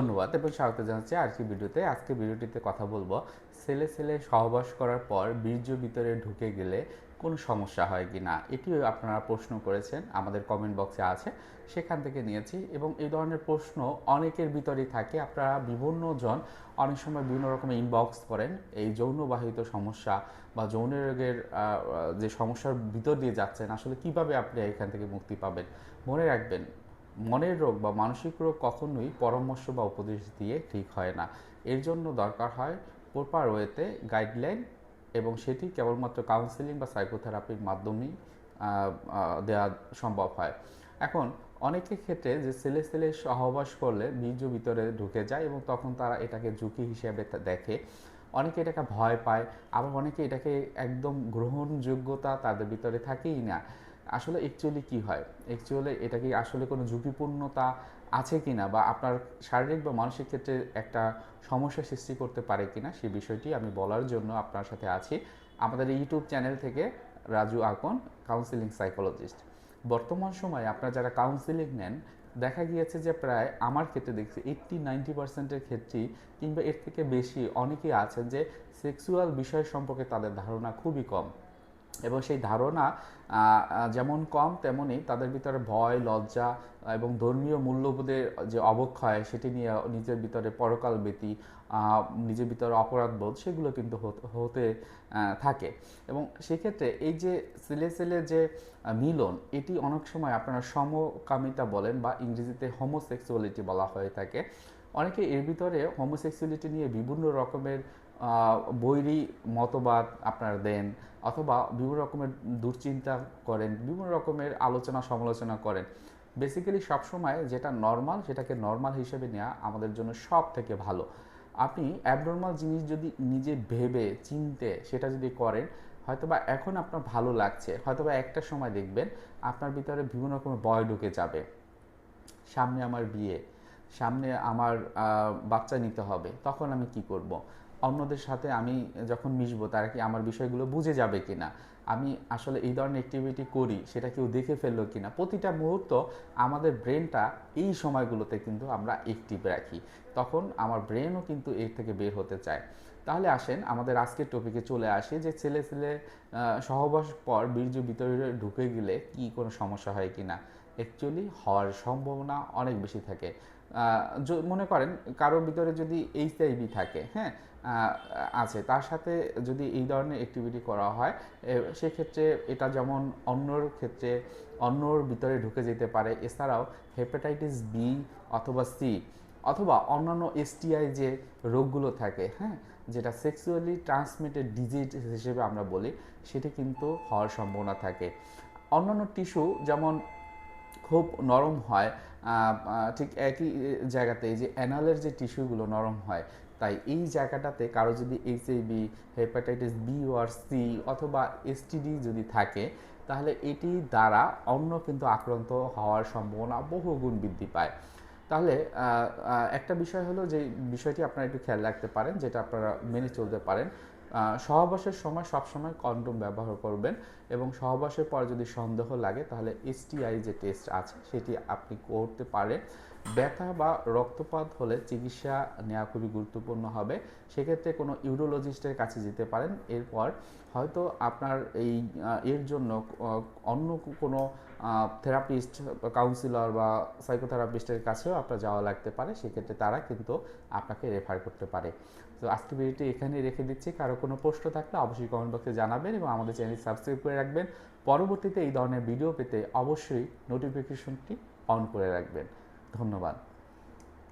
ধন্যবাদ এবং স্বাগত জানাচ্ছি আজকে ভিডিওতে। আজকে ভিডিওটিতে কথা বলব ছেলে ছেলে সহবাস করার পর বীর্য ভিতরে ঢুকে গেলে কোনো সমস্যা হয় কি না, এটিও আপনারা প্রশ্ন করেছেন, আমাদের কমেন্ট বক্সে আছে, সেখান থেকে নিয়েছি এবং এই ধরনের প্রশ্ন অনেকের ভিতরেই থাকে। আপনারা বিভিন্ন জন অনেক সময় বিভিন্ন রকমের ইনবক্স করেন, এই যৌনবাহিত সমস্যা বা যৌন রোগের যে সমস্যার ভিতর দিয়ে যাচ্ছেন, আসলে কীভাবে আপনি এখান থেকে মুক্তি পাবেন, মনে রাখবেন। মনের রোগ বা মানসিক রোগ কখনোই পরামর্শ বা উপদেশ দিয়ে ঠিক হয় না। এর জন্য দরকার হয় প্রপার ওয়েতে গাইডলাইন এবং সেটি কেবলমাত্র কাউন্সিলিং বা সাইকোথেরাপির মাধ্যমেই দেওয়া সম্ভব হয়। এখন অনেকের ক্ষেত্রে যে ছেলে ছেলে সহবাস করলে বীর্য ভিতরে ঢুকে যায় এবং তখন তারা এটাকে ঝুঁকি হিসেবে দেখে। অনেকে এটাকে ভয় পায়, আবার অনেকে এটাকে একদম গ্রহণযোগ্যতা তাদের ভিতরে থাকেই না। আসলে অ্যাকচুয়ালি কি হয়? অ্যাকচুয়ালি এটা কি আসলে কোনো ঝুঁকিপূর্ণতা আছে কিনা বা আপনার শারীরিক বা মানসিক ক্ষেত্রে একটা সমস্যা সৃষ্টি করতে পারে কিনা সেই বিষয়টি আমি বলার জন্য আপনার সাথে আছি। আমাদের ইউটিউব চ্যানেল থেকে রাজু আকন কাউন্সিলিং সাইকোলজিস্ট বর্তমান সময়ে আপনারা যারা কাউন্সিলিং নেন, দেখা গিয়েছে যে প্রায় আমার ক্ষেত্রে দেখছি এইট্টি নাইনটি পার্সেন্টের ক্ষেত্রেই কিংবা এর থেকে বেশি অনেকেই আছেন যে সেক্সুয়াল বিষয় সম্পর্কে তাদের ধারণা খুবই কম। এবং সেই ধারণা যেমন কম তেমনই তাদের ভিতরে ভয়, লজ্জা এবং ধর্মীয় মূল্যবোধের যে অবক্ষয় সেটি নিয়ে নিজের ভিতরে পরকাল ব্যতী নিজের ভিতরে অপরাধবোধ সেগুলো কিন্তু হতে- থাকে। এবং সেক্ষেত্রে এই যে ছেলে ছেলে যে মিলন, এটি অনেক সময় আপনারা সমকামিতা বলেন বা ইংরেজিতে হোমোসেক্সুয়ালিটি বলা হয়ে থাকে। অনেকে এর ভিতরে হোমোসেক্সুয়ালিটি নিয়ে বিভিন্ন রকমের বৈরী মতবাদ আপনারা দেন অথবা বিভিন্ন রকমের দুশ্চিন্তা করেন, বিভিন্ন রকমের আলোচনা সমালোচনা করেন। বেসিক্যালি সবসময় যেটা নর্মাল সেটাকে নর্মাল হিসেবে নেওয়া আমাদের জন্য সব থেকে ভালো। আপনি অ্যাবনর্মাল জিনিস যদি নিজে ভেবে, চিনতে সেটা যদি করেন, হয়তোবা এখন আপনার ভালো লাগছে, হয়তোবা একটা সময় দেখবেন আপনার ভিতরে বিভিন্ন রকমের ভয় ঢুকে যাবে। সামনে আমার বিয়ে, সামনে আমার বাচ্চা নিতে হবে, তখন আমি কি করব। অন্যদের সাথে আমি যখন মিশবো তারা কি আমার বিষয়গুলো বুঝে যাবে কিনা? আমি আসলে এই ধরনের অ্যাক্টিভিটি করি, সেটা কেউ দেখে ফেলল কি না প্রতিটা মুহূর্ত আমাদের ব্রেনটা এই সময়গুলোতে কিন্তু আমরা অ্যাক্টিভ রাখি। তখন আমার ব্রেনও কিন্তু এর থেকে বের হতে চায়। তাহলে আসেন, আমাদের আজকের টপিকে চলে আসি যে ছেলে ছেলে সহবাস পর বীর্য ভিতরে ঢুকে গেলে কি কোনো সমস্যা হয় কিনা? অ্যাকচুয়ালি হওয়ার সম্ভাবনা অনেক বেশি থাকে। মনে করেন কারোর ভিতরে যদি এইচআইভি থাকে হ্যাঁ আছে, তার সাথে যদি এই ধরনের অ্যাক্টিভিটি করা হয় সেক্ষেত্রে এটা যেমন অন্যর ক্ষেত্রে অন্যর ভিতরে ঢুকে যেতে পারে, এছাড়াও হেপাটাইটিস বি অথবা সি অথবা অন্যান্য এসটিআই যে রোগগুলো থাকে হ্যাঁ যেটা সেক্সুয়ালি ট্রান্সমিটেড ডিজিজ হিসেবে আমরা বলি, সেটি কিন্তু হওয়ার সম্ভাবনা থাকে। অন্যান্য টিস্যু যেমন খুব নরম হয় ঠিক একই জায়গাতে যে অ্যানালের যে টিস্যুগুলো নরম হয় তাই এই জায়গাটাতে কারও যদি এইচআইভি হেপাটাইটিস বি আর সি অথবা এসটিডি যদি থাকে, তাহলে এটি দ্বারা অন্য কিন্তু আক্রান্ত হওয়ার সম্ভাবনা বহুগুণ বৃদ্ধি পায়। তাহলে একটা বিষয় হলো যে বিষয়টি আপনারা একটু খেয়াল রাখতে পারেন, যেটা আপনারা মেনে চলতে পারেন। সহবাসের সময় সবসময় কন্ডোম ব্যবহার করবেন এবং সহবাসের পর যদি সন্দেহ লাগে, তাহলে এসটিআই যে টেস্ট আছে, সেটি আপনি করতে পারেন। ব্যথা বা রক্তপাত হলে চিকিৎসা নেওয়া খুবই গুরুত্বপূর্ণ হবে। সেক্ষেত্রে কোনো ইউরোলজিস্টের কাছে যেতে পারেন। এরপর হয়তো আপনার এই এর জন্য অন্য কোনো থেরাপিস্ট, কাউন্সিলর বা সাইকোথেরাপিস্টের কাছেও আপনার যাওয়া লাগতে পারে। সেক্ষেত্রে তারা কিন্তু আপনাকে রেফার করতে পারে। তো আজকে ভিডিওটি এখানে রেখে দিচ্ছি। কারও কোনো প্রশ্ন থাকলে অবশ্যই কমেন্ট বক্সে জানাবেন এবং আমাদের চ্যানেল সাবস্ক্রাইব করে রাখবেন। পরবর্তীতে এই ধরনের ভিডিও পেতে অবশ্যই নোটিফিকেশনটি অন করে রাখবেন। ধন্যবাদ।